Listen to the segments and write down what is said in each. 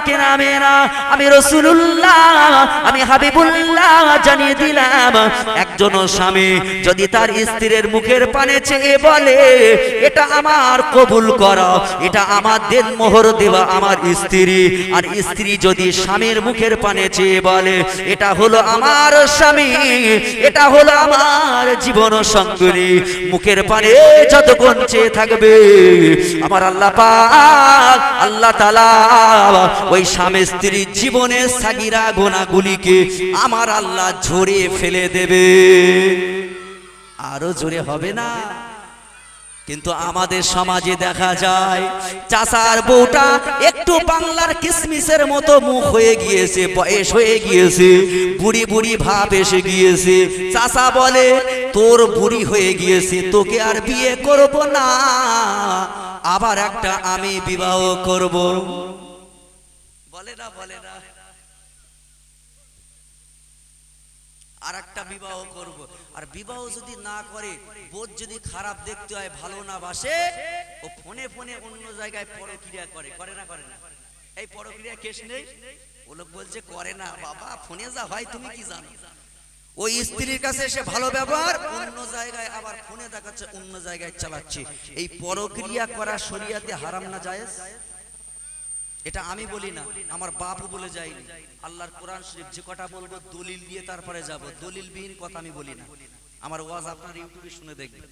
পাকের আমেরা আমি রসুল্লাহ আমি হাবিবুল্লাহ জানিয়ে দিলাম, একজন স্বামী যদি তার স্ত্রীর মুখের পানে চেয়ে বলে, এটা আমার কবুল করা, এটা আমার দেন মোহর দেওয়া আমার স্ত্রী। আর স্ত্রী যদি স্বামীর মুখের পানে চেয়ে বলে, এটা হলো আমার স্বামী, এটা হলো আমার জীবন সঙ্গিনী। মুখের পানে যতক্ষণ চেয়ে থাকবে, আমার আল্লাহ পাক, আল্লাহ তালা ওই স্বামী স্ত্রীর জীবনের সাগিরা গোনাগুলিকে আমার আল্লাহ ঝরে ফেলে দেবে। আরও জোরে হবে না? কিন্তু আমাদের সমাজে দেখা যায় চাষার বউটা একটু বাংলার কিসমিসের মতো মুখ হয়ে গিয়েছে, বয়স হয়ে গিয়েছে, বুড়ি বুড়ি ভাব এসে গিয়েছে। চাষা বলে, তোর বুড়ি হয়ে গিয়েছে, তোকে আর বিয়ে করব না, আবার একটা আমি বিবাহ করব। বলে না বলে না। আর একটা বিবাহ করব। আর বিবাহ যদি না করে, বোধ যদি খারাপ দেখতে হয়, ভালো না বাসে, ও ফোনে ফোনে অন্য জায়গায় পরক্রিয়া করে। করে না করে না। এই পরক্রিয়া কেস নেই? ও লোক বলছে, করে না, বাবা, ফোনে যা হয়, তুমি কি জানো? ওই স্ত্রীর কাছে এসে ভালো ব্যবহার, অন্য জায়গায় আবার ফোনে দেখাচ্ছে, অন্য জায়গায় চালাচ্ছে। এই পরক্রিয়া করা শরিয়াতে হারাম না, জায়েজ? এটা আমি বলি না আমার বাপও বলে যাইনি আল্লাহর কোরআন শরীফ যে কটা বলব দলিল দিয়ে তারপরে যাব। দলিলবিহীন কথা আমি বলি না। আমার ওয়াজ আপনার ইউটিউবে শুনে দেখবেন।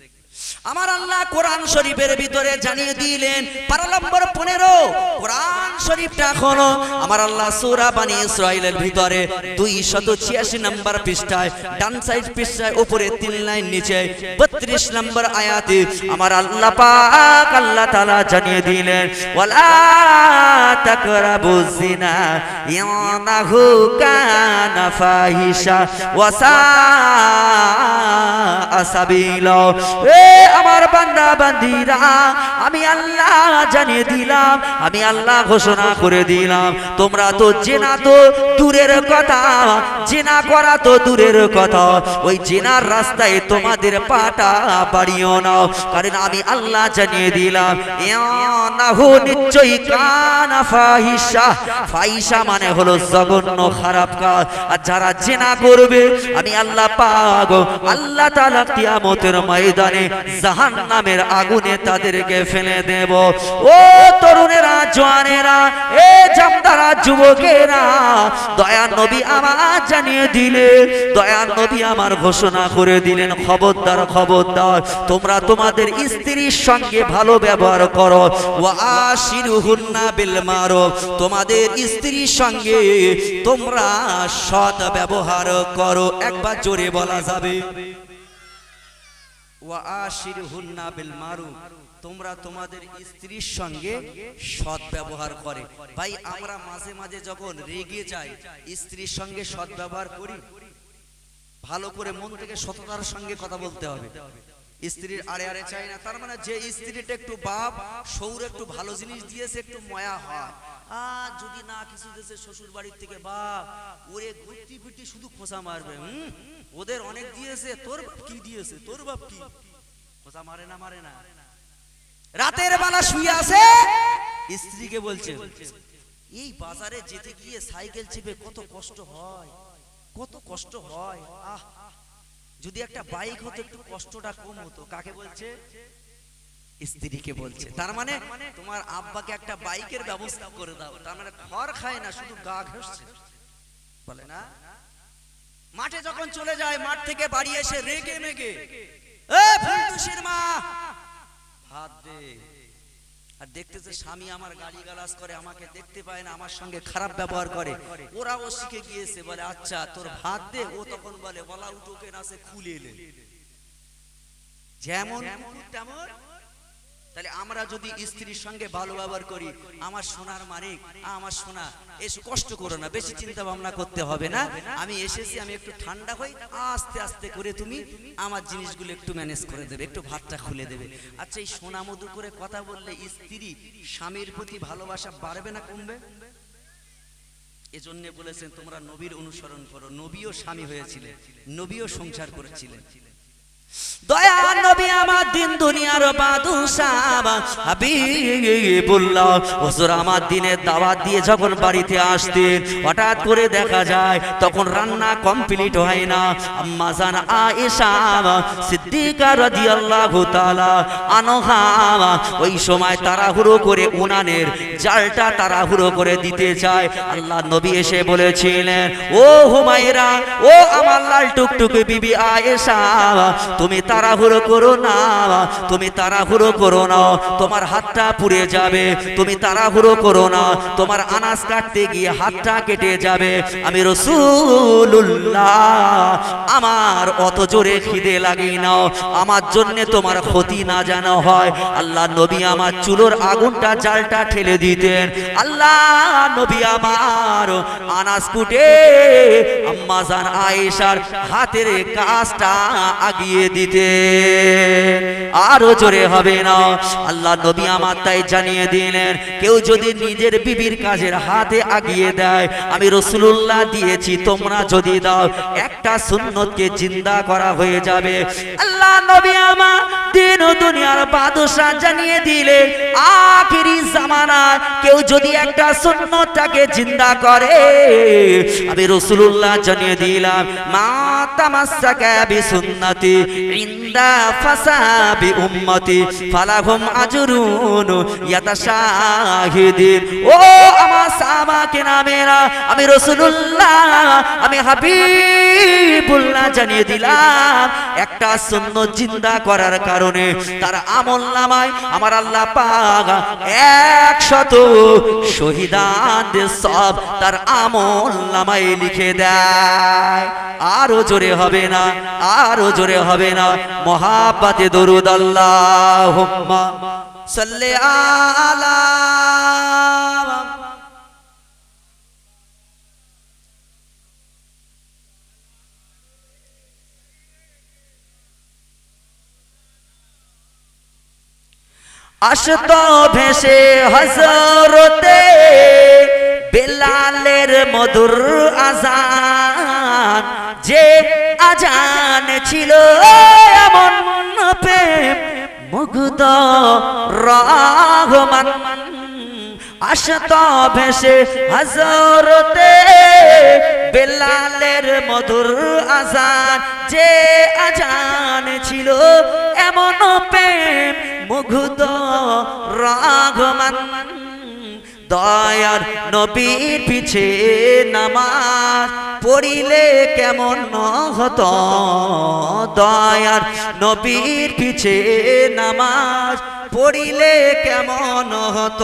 আমার আল্লাহ কোরআন শরীফের ভিতরে জানিয়ে দিলেন পারা নম্বর পনেরো, কোরআন শরীফটা এখনও আমার আল্লাহ সূরা বানি ইসরাইলের ভিতরে দুই শত ছিয়াশি নম্বর পৃষ্ঠায়, ডান সাইড পৃষ্ঠায়, উপরে তিন লাইন নিচে, বত্রিশ নম্বর আয়াতে আমার আল্লাহ পাক আল্লাহ তাআলা জানিয়ে দিলেন, ওয়ালা তাকরাবু জিনা ইয়ানাহু কানা ফাহিশা ওয়াসা আসাবিলা। এ আমার বান্দা, বান্দিরা, আমি আল্লাহ জানিয়ে দিলাম, আমি আল্লাহ ঘোষণা করে দিলাম। তোমরা তো জেনা তো দূরের কথা, জেনা করা তো দূরের কথা। ওই জেনার রাস্তায় তোমাদের পাটা বাড়িও নাও কারণ আমি আল্লাহ জানিয়ে দিলাম, ইয়ানাহু নিশ্চয়ই কানা ফাহিশা। ফাহিশা মানে হলো জঘন্য খারাপ কাজ। আর যারা জেনা করবে, আমি আল্লাহ পাক আল্লাহ তাআলা কিয়ামতের ময়দানে জাহান্নামের আগুনে তাদেরকে ফেলে দেব। ও তরুণেরা জওয়ানেরা এ জামদারা, যুবকেরা, দয়া নবী আমার জানিয়ে দিলে, দয়া নবী আমার ঘোষণা করে দিলেন, খবরদার খবরদার, তোমরা তোমাদের স্ত্রীর সঙ্গে ভালো ব্যবহার করো। ওয়া আশিরুহুন্না বিল মারুফ, তোমাদের স্ত্রীর সঙ্গে তোমরা সৎ ব্যবহার করো। একবার জোরে বলা যাবে। তোমরা তোমাদের স্ত্রীর সঙ্গে সৎ ব্যবহার করে। ভাই, আমরা মাঝে মাঝে যখন রেগে যাই, স্ত্রীর সঙ্গে সৎ ব্যবহার করি, ভালো করে মন থেকে সততার সঙ্গে কথা বলতে হবে। স্ত্রীর আরে আরে চাই না, তার মানে যে স্ত্রীটা একটু বাপ, সৌর একটু ভালো জিনিস দিয়েছে, একটু ময়া হয়। আর যদি না কিছু দিয়েছে শ্বশুর বাড়ির থেকে বাপ, ওরে গুটি ফুটি শুধু খোসা মারবে ওদের অনেক দিয়েছে, তোর বাপ কি দিয়েছে, তোর বাপ কি? খোসা মারে না মারে না। রাতের বেলা শুয়ে আছে, স্ত্রীকে বলছে, এই বাজারে যেতে গিয়ে সাইকেল চেপে কত কষ্ট হয়, কত কষ্ট হয়, আহ। যদি একটা বাইক হতো, একটু কষ্টটা কম হতো। কাকে বলছে? স্ত্রীকে বলছে। তার মানে তোমার আব্বাকে একটা বাইকের ব্যবস্থা করে দাও। তার মানে খড় খায় না, শুধু গা ঘষছে। বলে না? মাঠে যখন চলে যায়, মাঠ থেকে বাড়ি এসে রেগে মেগে, এ ফুলটুসির মা! হাত দে। আর দেখতেছে স্বামী আমার গালি গালাজ করে, আমাকে দেখতে পায় না, আমার সঙ্গে খারাপ ব্যবহার করে। ওরা ও শিখে গিয়েছে, বলে আচ্ছা তোর ভাত দে। ও তখন বলে, বলা উঠোকে না, সে খুলে এলে। যেমন তেমন তাহলে আমরা যদি স্ত্রীর সঙ্গে ভালো ব্যবহার করি, আমার সোনার মালিক আমার সোনা, এসে কষ্ট করো না, বেশি চিন্তা ভাবনা করতে হবে না। আমি এসেছি, আমি একটু ঠান্ডা হই, আস্তে আস্তে করে তুমি আমার জিনিসগুলো একটু ম্যানেজ করে দেবে, একটু ভাতটা খুলে দেবে। আচ্ছা এই সোনা মধু করে কথা বললে স্ত্রী স্বামীর প্রতি ভালোবাসা বাড়বে না কমবে? এজন্য বলেছেন, তোমরা নবীর অনুসরণ করো, নবীও স্বামী হয়েছিলেন, নবীও সংসার করেছিলেন। দেখা যায় তখন রান্না কমপ্লিট হয় না। ওই সময় তাড়াহুড়ো করে উনানের জালটা তাড়াহুড়ো করে দিতে চায়। আল্লাহ নবী এসে বলেছিলেন, ও হুমায়রা, ও আমার লাল টুকটুকে বিবি আয়েশা তুমি তাড়াহুড়ো করো না, তুমি তাড়াহুড়ো করো না, তোমার হাতটা পুড়ে যাবে, তুমি তাড়াহুড়ো করো না, তোমার আনাজ কাটতে গিয়ে হাতটা কেটে যাবে। আমি রসুল্লাহ আমার অত জোরে খিদে লাগে নাও আমার জন্যে তোমার ক্ষতি না জানা হয়। আল্লাহ নবী আমার চুলোর আগুনটা, জালটা ঠেলে দিতেন। আল্লাহ নবী আমার আনাজ কুটে, আম্মা জান আয়েশার হাতের কাজটা আগিয়ে দিতে। আরও জোরে হবে না। আল্লাহ নবী আমার তাই জানিয়ে দিলেন, কেউ যদি নিজের বিবির কাজের হাতে আগিয়ে দেয়, আমি রসুল্লাহ দিয়েছি, তোমরা যদি দাও, একটা সুন্নতকে জিন্দা করা হয়ে যাবে। আল্লাহ নবী আমার দিন দুনিয়ার বাদশাহ জানিয়ে দিলে আখিরি জামানায় কেউ যদি একটা সুন্নতটাকে জিন্দা করে, আমি রসুল্লাহ জানিয়ে দিলাম, মা তামাসসাকা বিসুন্নতি ইন্দা ফাসাবি উম্মতি, ফালাহুম ও আমার নামেরা, আমি রসুল্লাহ আমি হাবিবুল্লাহ জানিয়ে দিলাম, একটা সুন্নত জিন্দা করার কারণে তার আমল নামায় আমার আল্লাহ পাক একশত শহীদানদের সব তার আমল নামায় লিখে দেয়। আরও জোরে হবে না, আরও জোরে হবে না মহাব্বাতে দরুদ আল্লাহ সাল্লে আলা আসত ভেসে হজরতে বেলালের মধুর আজান যে আজান ছিল, এমন প্রেম, মুগ্ধ, রহমান। আসত ভেসে হজরতে বেলালের মধুর আজান। যে আজান ছিল, এমন প্রেম, মুগ্ধ রাঘমান দয়ার নবীর পিছে নামাজ পড়িলে কেমন হতো? দয়ার নবীর পিছে নামাজ পড়িলে কেমন হত?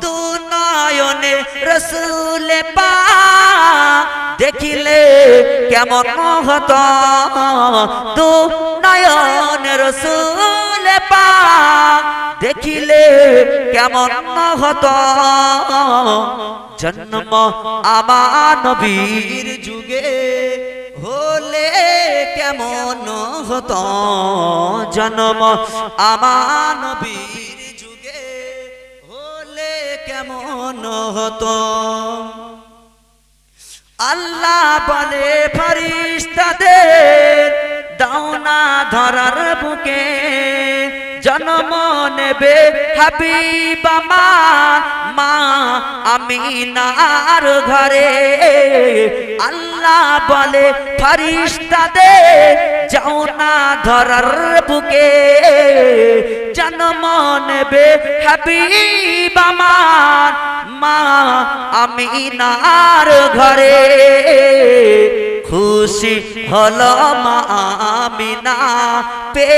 দু নয়নে রসুলে পা দেখিলে কেমন হত? দু নয়ন রসুলে পা, দেখিলে কেমন হতো। জন্ম আমার নবীর যুগে হলে কেমন হতো। জন্ম আমার নবীর যুগে হলে কেমন হতো। আল্লাহ বলে ফারিস্তাদের দাওনা ধরার বুকে, জন্ম নেবে হাবিবামা মা আমিনার ঘরে আল্লাহ বলে, ফারিস্তাদের যাও না ধরার বুকে, জন্ম নেবে হাবিবামার মা আমিনার ঘরে খুশি হল মা আমিনা, পে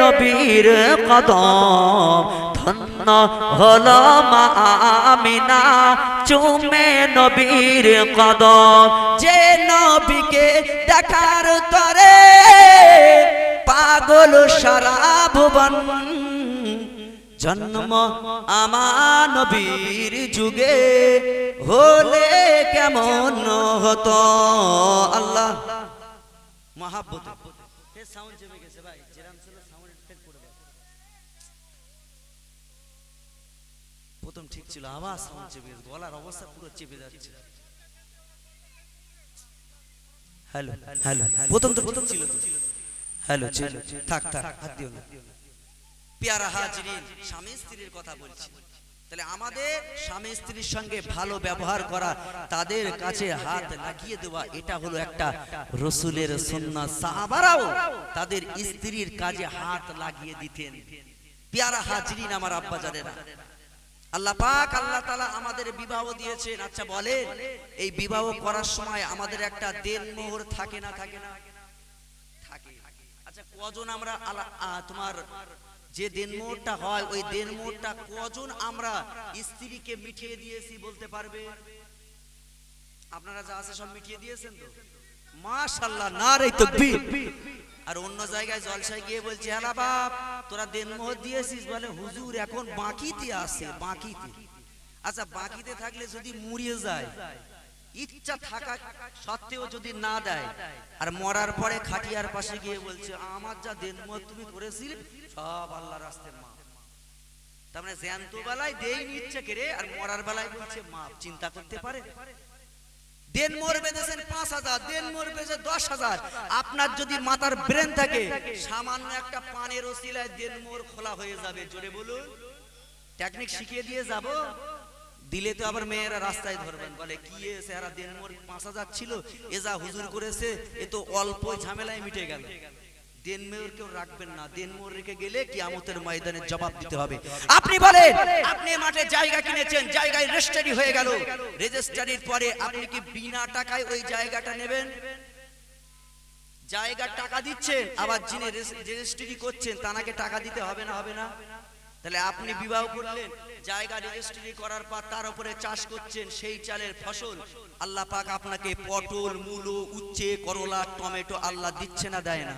নবীর কদম। ধন্য হল মা আমিনা, চুমে নবীর কদম। যে নবীকে দেখার তরে পাগল সারা ভুবন জন্ম আমার নবীর যুগে হলে কেমন হতো? আল্লাহ। মহাব্বত। প্রথম ঠিক ছিল, আবার সাউন্ড চেপে গেছে। গলার অবস্থা পুরো চেপে যাচ্ছে। হ্যালো হ্যালো প্রথম তো প্রথম ছিল হ্যালো থাক থাক, হাত দিও না। পেয়ারা স্বামী স্ত্রীর কথা বলছি। তাহলে আমাদের স্বামী স্ত্রীর সঙ্গে ভালো ব্যবহার করা তাদের কাছে হাত লাগিয়ে দেওয়া এটা হলো একটা রসুলের সন্না সাহাবারাও তাদের স্ত্রীর কাজে হাত লাগিয়ে দিতেন। পেয়ারা হাজরিন আমার আব্বা জানেনা আল্লাহ পাক আল্লাহ তালা আমাদের বিবাহ দিয়েছেন। আচ্ছা বলেন এই বিবাহ করার সময় আমাদের একটা দেন মোহর থাকে না থাকে না? থাকে। আচ্ছা কজন আমরা আলা- আ, তোমার যে দেনমোহরটা হয়, ওই দেনমোহরটা কজন আমরা স্ত্রীকে মিটিয়ে দিয়েছি বলতে পারবে? আপনারা যা আছে সব মিটিয়ে দিয়েছেন তো? মাশাল্লাহ না রে তকবীর। আর অন্য জায়গায় জলসায় গিয়ে বলছে হ্যালা বাপ, তোরা দেনমোহর দিয়েছিস বলে হুজুর এখন বাকিতে আছে, বাকিতে। আচ্ছা বাকিতে থাকলে যদি মুড়িয়ে যায় ইচ্ছা থাকা সত্ত্বেও যদি না দেয়, আর মরার পরে খাটিয়ার পাশে গিয়ে বলছে, আমার যা দেনমোহর তুমি করেছিলে, সব আল্লাহ রাস্তে মা তার মানে জ্যান্ত বেলায় কেড়ে আর মরার বেলায় বলছে চিন্তা করতে পারে। দেন মোর বেঁধেছেন পাঁচ হাজার, দেন মোর বেঁধে দশ হাজার। আপনার যদি মাথার ব্রেন থাকে, সামান্য একটা পানের ওসিলায় দেন মোর খোলা হয়ে যাবে। জোরে বলুন। টেকনিক শিখিয়ে দিয়ে যাব। দিলে তো আবার মেয়েরা রাস্তায় ধরবেন বলে, কি এরা মোর পাঁচ হাজার ছিল, এ যা হুজুর করেছে, এ তো অল্প ঝামেলায় মিটে গেল। আপনি মাঠে জায়গা কিনেছেন, জায়গায় হয়ে পরে আপনি কি বিনা টাকায় ওই জায়গাটা নেবেন? জায়গার টাকা দিচ্ছেন, আবার যিনি রেজিস্ট্রি করছেন, তানাকে টাকা দিতে হবে না হবে না? তাহলে আপনি বিবাহ করলেন, জায়গা রেজিস্ট্রি করার পর তার উপরে চাষ করছেন, সেই চালের ফসল। আল্লাহ পাক আপনাকে পটল, মূলো, উচ্ছে, করলা, টমেটো আল্লাহ দিচ্ছে না, দেয় না।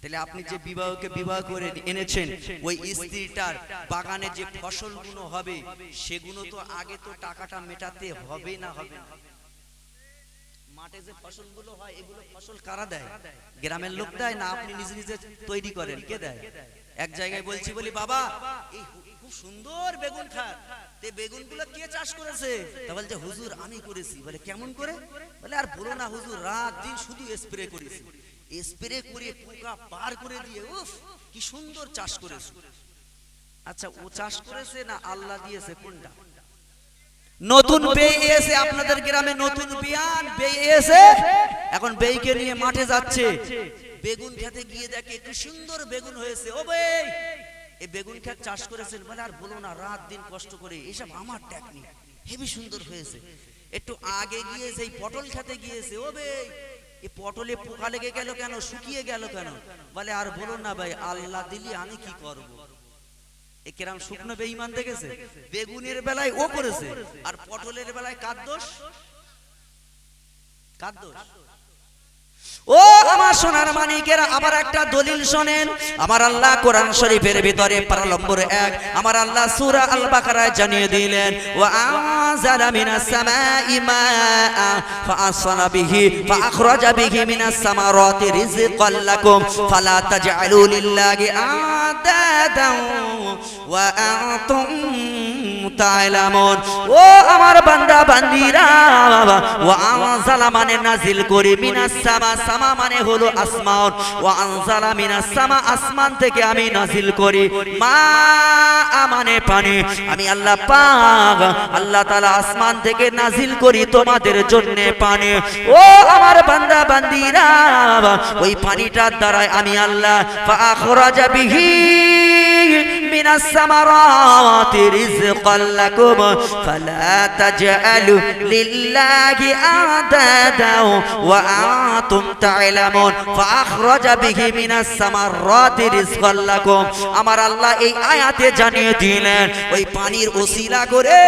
তাহলে আপনি যে বিবাহকে বিবাহ করে এনেছেন, ওই স্ত্রীটার বাগানে যে ফসলগুলো হবে, সেগুলো তো আগে তো টাকাটা মেটাতে হবে না হবে না। মাঠে যে ফসলগুলো হয়, এগুলো ফসল কারা দেয়? গ্রামের লোক দেয় না? আপনি নিজে নিজে তৈরি করেন, কে দেয়? এক জায়গায় বলছি, বলি, বাবা, এই খুব সুন্দর বেগুন খাত তে বেগুনগুলো কে চাষ করেছে? তা বলছে, হুজুর, আমি করেছি। বলে, কেমন করে? বলে, আর বলো না হুজুর, রাত দিন শুধু স্প্রে করেছি। স্প্রে করে পোকা পার করে দিয়ে, উফ, কি সুন্দর চাষ করেছে। আচ্ছা ও চাষ করেছে না আল্লাহ দিয়েছে, কোনটা? নতুন বেই এসে আপনাদের গ্রামে নতুন বিয়ান, বেই এসে এখন বেইকে নিয়ে মাঠে যাচ্ছে। বেগুন খেতে গিয়ে দেখে কি সুন্দর বেগুন হয়েছে। ও বেই এই বেগুন ক্ষেত চাষ করেছেন বলে আর বলো না, রাত দিন কষ্ট করে, এসব আমার টেকনিক হেবি সুন্দর হয়েছে। একটু আগে গিয়ে সেই পটল খেতে গিয়েছে, ও বেই এ পটলে পোকা লেগে গেল কেন, শুকিয়ে গেল কেন? বলে আর বলো না ভাই, আল্লাহ দিলি আমি কি করব? এ কেরাম শুকনো বেঈমান দেখেছে? বেগুনের বেলায় ও করেছে, আর পটলের বেলায় কার দোষ? কার দোষ? ও আমার সোনার মানিকেরা আবার একটা দলিল শোনেন। আমার আল্লাহ কোরআন শরীফের ভিতরে পারা নম্বর এক, আমার আল্লাহ সূরা আল বাকারায় জানিয়ে দিলেন, ওয়া আনজালা মিনাস সামাই মাআ ফাআসলা বিহি ফাআখরাজা বিহি মিনাস সামারাতি রিজকাল লাকুম, ফালা তাজআলু লিল্লাহি আদাদান ওয়া আনতুম তা'লামুন ও আমার বান্দা বান্দিরা ওয়া আনজালা মানে নাজিল করে মিনাস সামা সামা মানে হলো আসমান ও আনজালা মিনাস সামা, আসমান থেকে আমি নাজিল করি। মা মানে পানি। আমি আল্লাহ পাক, আল্লাহ তাআলা আসমান থেকে নাজিল করি তোমাদের জন্য পানি। ও আমার বান্দা, বান্দিরা, ওই পানিটার দ্বারা আমি আল্লাহ ফাখরাজা বিহি মিনাস সামারাতি রিযকাল লাকুম, ফালা তাজআলু লিল্লাহি আদাদাও ওয়া আনতুম তা'লামুন, ফাখরাজা বিহি মিনাস সামারাতি রিযকাল লাকুম। আমার আল্লাহ এই আয়াতে জানিয়ে দিলেন, ওই পানির ওসিলা করে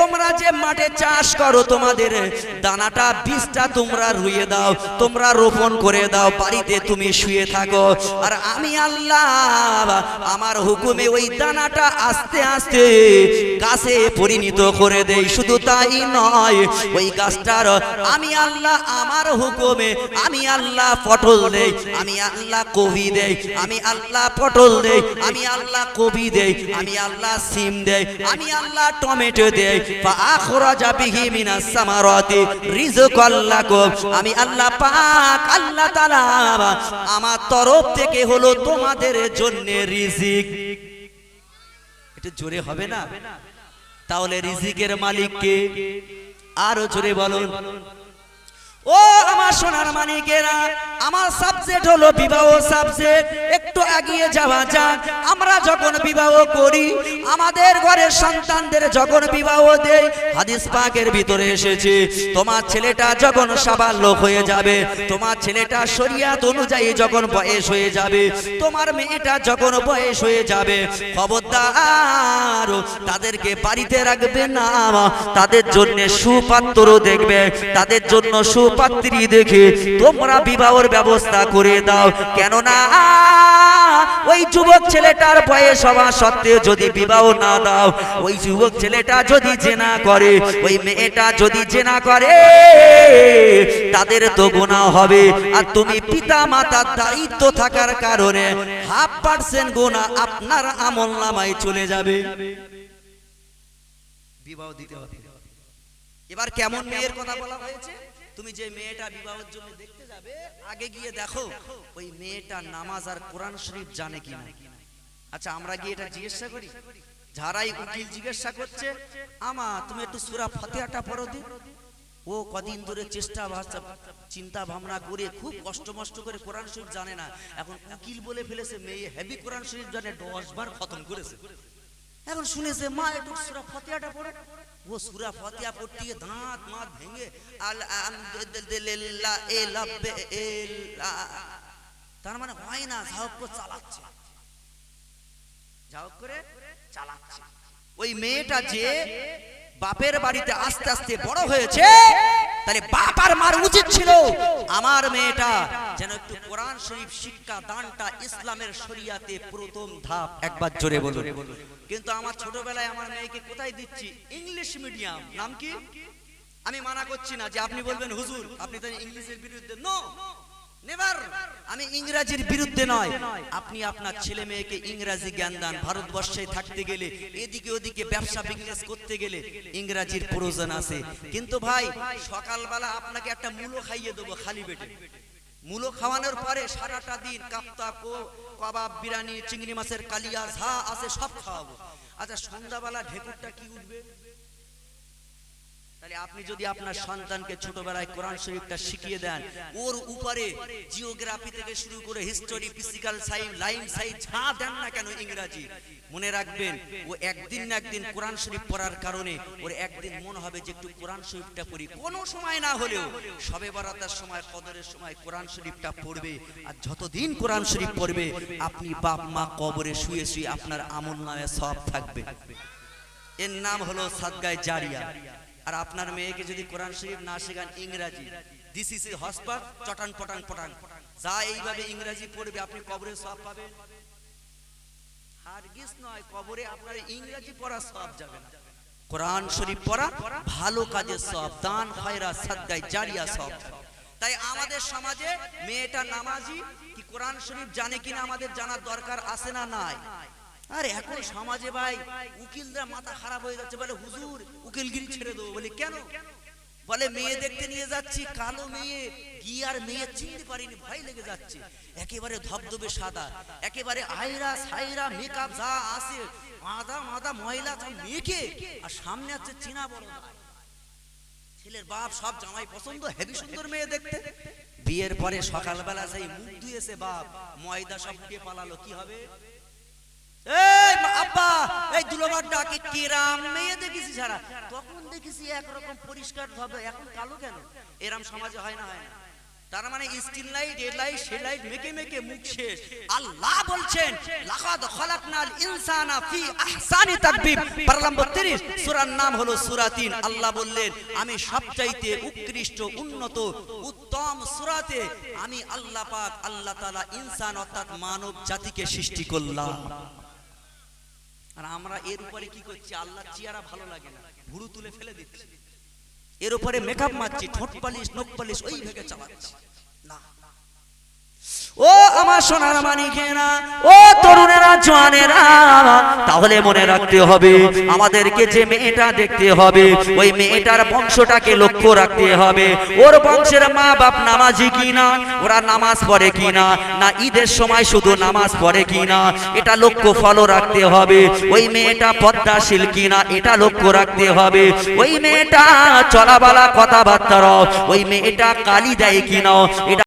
তোমরা যে মাঠে চাষ করো, তোমাদের দানাটা বীজটা তোমরা রুইয়ে দাও, তোমরা রোপণ করে দাও, বাড়িতে তুমি শুয়ে থাকো। আর আমি আল্লাহ, আমার হুকুমে ওই দানাটা আস্তে আস্তে গাছে পরিণত করে দেই। শুধু তাই নয়, ওই গাছটার আমি আল্লাহ, আমার হুকুমে আমি আল্লাহ পটল দেই, আমি আল্লাহ কবি দেই, আমি আল্লাহ পটল দেই, আমি আল্লাহ কবি দেই, আমি আল্লাহ সিম দেই, আমি আল্লাহ টমেটো দেই ফাআখরাজা আমি আল্লাহ পাক, আল্লাহ আমার তরফ থেকে হলো তোমাদের জন্য রিজিক। একটু জোরে হবে না? তাহলে রিজিকের মালিক কে? আরও জোরে বলুন। ও আমার সোনার মানিকেরা আমার সাবজেক্ট হলো বিবাহ সাবজেক্ট একটু এগিয়ে যাওয়া যাক। আমরা যখন বিবাহ করি, আমাদের ঘরের সন্তানদের যখন বিবাহ দেই, হাদিস পাকের ভিতরে এসেছে, তোমার ছেলেটা যখন সাবাল্য হয়ে যাবে, তোমার ছেলেটা শরিয়াত অনুযায়ী যখন বয়স হয়ে যাবে, তোমার মেয়েটা যখন বয়স হয়ে যাবে, খবরদার, তাদেরকে বাড়িতে রাখবে না। তাদের জন্য সুপাত্র দেখবে, তাদের জন্য সুপাত্রী দেখে তোমরা বিবাহর ব্যবস্থা করে দাও। কেননা ওই যুবক ছেলেটার বয়স হওয়া সত্ত্বেও যদি বিবাহ না দাও, ওই যুবক ছেলেটা যদি জেনা করে, ওই মেয়েটা যদি জেনা করে, তাদের তো গুনাহ হবে। আর তুমি পিতা মাতার দায়িত্ব থাকার কারণে হাফ পার্সেন্ট গুনাহ আপনার আমল নামায় চলে যাবে। বিবাহ দিতে হবে। এবার কেমন মেয়ের কথা বলা হয়েছে? তুমি যে মেয়েটা বিবাহের জন্য দেখতে আগে গিয়ে দেখো, ওই মেয়েটা নামাজ আর কোরআন শরীফ জানে কিনা। আচ্ছা আমরা গিয়ে এটা জিজ্ঞাসা করি। যারাই উকিল জিজ্ঞাসা করছে, আমা, তুমি একটু সুরা ফতেহাটা পড়ো দি। ও কদিন ধরে চেষ্টা ভাষা চিন্তা ভাবনা করে, খুব কষ্ট মষ্ট করে কোরআন শরীফ জানে না। এখন উকিল বলে ফেলেছে, মেয়ে হেভি কোরআন শরীফ জানে, দশ বার খতম করেছে। এখন শুনেছে, মা, একটু সুরা ফতেহাটা পড়ে। গিয়ে দাঁত মাত ভেঙে আলহামদুলিল্লাহ এ লাব্বে এল্লা। তার মানে হয় না ঝাওক করে চালাচ্ছে ঝাওক করে চালাচ্ছে ওই মেয়েটা যে বাপের বাড়িতে আস্তে আস্তে বড় হয়েছে তাহলে বাপ আর মার উচিত ছিল। আমার মেয়েটা যেন একটু কোরআন শরীফ শিক্ষা দানটা ইসলামের শরিয়াতে প্রথম ধাপ। একবার জোরে বলুন। কিন্তু আমার ছোটবেলায় আমার মেয়েকে কোথায় দিচ্ছি? English medium. নাম কি? আমি মানা করছি না যে আপনি বলবেন হুজুর আপনি তো ইংলিশের বিরুদ্ধে নো আমি ইংরাজির বিরুদ্ধে নয়। আপনি আপনার ছেলে মেয়েকে ইংরাজি জ্ঞান দান, ভারতবর্ষে থাকতে গেলে, এদিকে ওদিকে ব্যবসা বিজনেস করতে গেলে ইংরাজির প্রয়োজন আছে। কিন্তু ভাই, সকালবেলা আপনাকে একটা মূলো খাইয়ে দেবো খালি পেটে। মূলো খাওয়ানোর পরে সারাটা দিন কাপ্তা, কো, কবাব, বিরিয়ানি, চিংড়ি মাছের কালিয়া ঝা আছে সব খাওয়াবো। আচ্ছা সন্ধ্যাবেলা ঢেকুরটা কি উঠবে? তাহলে আপনি যদি আপনার সন্তানকে ছোটবেলায় কোরআন শরীফটা শিখিয়ে দেন, ওর উপরে জিওগ্রাফি থেকে শুরু করে history, physical science, life science, যা দেন না কেন ইংরাজি, মনে রাখবেন, ও একদিন না একদিন কোরআন শরীফ পড়ার কারণে ওর একদিন মনে হবে যে একটু কোরআন শরীফটা পড়ি। কোনো সময় না হলেও সবে বারাতার সময়, কদরের সময় কোরআন শরীফটা পড়বে, আর যতদিন কোরআন শরীফ পড়বে, আপনি বাপ, মা কবরে শুয়ে শুয়ে আপনার আমল নামে সব থাকবে। এর নাম হলো সাদগায় জারিয়া। আর আপনার মেয়েকে যদি কোরআন শরীফ না শেখান, ইংরাজি। দিস ইজ এ হসপাত চটান পটান পটান। যা এইভাবে ইংরাজি পড়বে, আপনি কবরে সব পাবেন। হারগিজ নয়, কবরে আপনার ইংরাজি পড়া সব যাবে না। কোরআন শরীফ পড়া ভালো কাজের সব দান, খয়রা সাদগায় জারিয়া সব তাই আমাদের সমাজে মেয়েটা নামাজি, কি কোরআন শরীফ জানে কিনা আমাদের জানার দরকার আছে না নাই? আরে এখন সমাজে ভাই উকিলরা মাথা খারাপ হয়ে যাচ্ছে, বলে হুজুর উকিলগিরি ছেড়ে দেবো বলে কেন? বলে মেয়ে দেখতে নিয়ে যাচ্ছি, কালো মেয়ে কি আর মেয়ে চিনতে পারিনি, ভয় লেগে যাচ্ছে। একেবারে ধবধবে সাদা, একেবারে আয়রা সাইরা মেকআপ যা আছে মাদা মাদা ময়লা যা মেয়েকে আর সামনে আছে চিনা বড় ছেলের বাপ সব জামাই পছন্দ, হেভি সুন্দর মেয়ে দেখতে। বিয়ের পরে সকালবেলা সেই মুখ ধুয়েছে বাপ ময়দা সব দিয়ে পালালো কি হবে? এই আব্বা, এই দুলোবার ডাকে কেরাম, মেয়ে দেখেছি তখন দেখেছি একরকম পরিষ্কার এখন কালো কেন? সমাজে হয় না হয় না। তার মানে লাইট লাইট সে লাইট মেকে মেকে মুখ শেষ। আল্লাহ বলছেন, লাকাদ খলাকনাল ইনসানা ফি আহসানি 30 সূরার নাম হলো সূরা 3 আল্লাহ বললেন, আমি সবচাইতে উৎকৃষ্ট, উন্নত, উত্তম সূরাতে আমি আল্লাহ পাক, আল্লাহ তাআলা ইনসান অর্থাৎ মানব জাতিকে সৃষ্টি করলাম। আর আমরা এর উপরে কি করছি? আল্লাহ চেয়ারা ভালো লাগে না। ভুরু তুলে ফেলে দিচ্ছি। এর উপরে মেকআপ মারছি, ঠোঁট পালিশ, নখ পালিশ, ওই ভেগে চালাচ্ছি। না। ও আমার সোনার মানিকেরা ও তরুণেরা, জোয়ানেরা, তাহলে মনে রাখতে হবে, আমাদেরকে যে মেয়েটা দেখতে হবে, ওই মেয়েটার বংশটাকে লক্ষ্য রাখতে হবে। ওর বংশের মা বাপ নামাজি কিনা, ওরা নামাজ পড়ে কিনা, না ঈদের সময় শুধু নামাজ পড়ে কিনা, এটা লক্ষ্য ফলো রাখতে হবে। ওই মেয়েটা পদ্মাশীল কিনা, এটা লক্ষ্য রাখতে হবে। ওই মেয়েটা চলাবালা কথাবার্তা ওই মেয়েটা কালি দেয় কিনা, এটা